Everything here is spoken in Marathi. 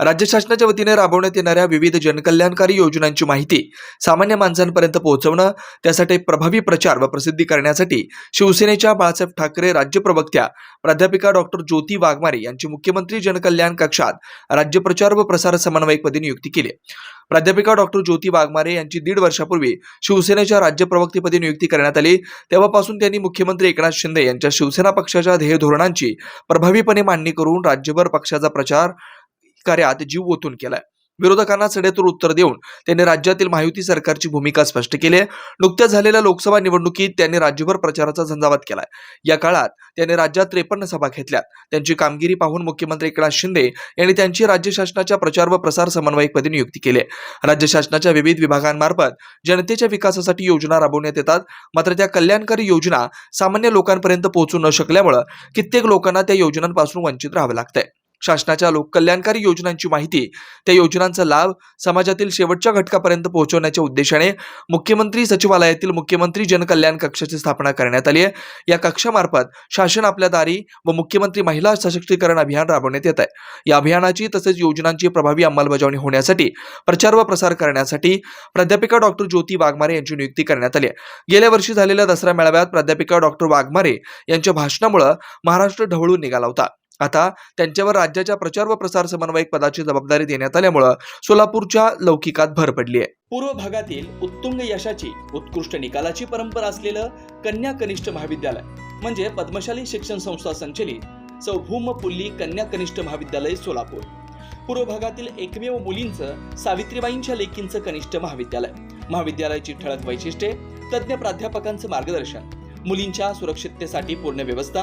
राज्य शासनाच्या वतीने राबवण्यात येणाऱ्या विविध जनकल्याणकारी योजनांची माहिती सामान्य माणसांपर्यंत पोहोचवणं त्यासाठी प्रभावी प्रचार व प्रसिद्धी करण्यासाठी शिवसेनेच्या बाळासाहेब ठाकरे राज्य प्रवक्त्या प्राध्यापिका डॉक्टर ज्योती वाघमारे यांची मुख्यमंत्री जनकल्याण कक्षात राज्य प्रचार व प्रसार समन्वयकपदी नियुक्ती केली. प्राध्यापिका डॉक्टर ज्योती वाघमारे यांची दीड वर्षापूर्वी शिवसेनेच्या राज्य प्रवक्तेपदी नियुक्ती करण्यात आली. तेव्हापासून त्यांनी मुख्यमंत्री एकनाथ शिंदे यांच्या शिवसेना पक्षाच्या ध्येय धोरणांची प्रभावीपणे मांडणी करून राज्यभर पक्षाचा प्रचार कार्यात जीव ओतून केलाय. विरोधकांना सडेतोड उत्तर देऊन त्यांनी राज्यातील महायुती सरकारची भूमिका स्पष्ट केली आहे. नुकत्याच झालेल्या लोकसभा निवडणुकीत त्यांनी राज्यभर प्रचाराचा झंझावात केलाय. या काळात त्यांनी राज्यात त्रेपन्न सभा घेतल्या त्यांची कामगिरी पाहून मुख्यमंत्री एकनाथ शिंदे यांनी त्यांची राज्य शासनाच्या प्रचार व प्रसार समन्वयकपदी नियुक्ती केली आहे. राज्य शासनाच्या विविध विभागांमार्फत जनतेच्या विकासासाठी योजना राबवण्यात येतात. मात्र त्या कल्याणकारी योजना सामान्य लोकांपर्यंत पोहोचू न शकल्यामुळं कित्येक लोकांना त्या योजनांपासून वंचित राहावं लागतंय. शासनाच्या लोककल्याणकारी योजनांची माहिती. त्या योजनांचा लाभ समाजातील शेवटच्या घटकापर्यंत पोहोचवण्याच्या उद्देशाने मुख्यमंत्री सचिवालयातील मुख्यमंत्री जनकल्याण कक्षाची स्थापना करण्यात आली आहे. या कक्षामार्फत शासन आपल्या दारी व मुख्यमंत्री महिला सशक्तीकरण अभियान राबवण्यात येत आहे. या अभियानाची तसेच योजनांची प्रभावी अंमलबजावणी होण्यासाठी प्रचार व प्रसार करण्यासाठी प्राध्यापिका डॉक्टर ज्योती वाघमारे यांची नियुक्ती करण्यात आली आहे. गेल्या वर्षी झालेल्या दसरा मेळाव्यात प्राध्यापिका डॉक्टर वाघमारे यांच्या भाषणामुळे महाराष्ट्र ढवळून निघाला होता. आता त्यांच्यावर राज्याच्या प्रचार व प्रसार समन्वयक पदाची जबाबदारी देण्यात आल्यामुळं सोलापूरच्या लौकिकात भर पडली आहे. पूर्व भागातील उत्तुंग यशाची उत्कृष्ट निकालाची परंपरा असलेलं कन्या कनिष्ठ महाविद्यालय म्हणजे पद्मशाली शिक्षण संस्था संचलित सौभूम पुल्ली कन्या कनिष्ठ महाविद्यालय सोलापूर. पूर्व भागातील एकमेव मुलींचं सावित्रीबाईंच्या लेकींचं कनिष्ठ महाविद्यालय. महाविद्यालयाची ठळक वैशिष्ट्ये तज्ज्ञ प्राध्यापकांचं मार्गदर्शन मुलींच्या सुरक्षिततेसाठी पूर्ण व्यवस्था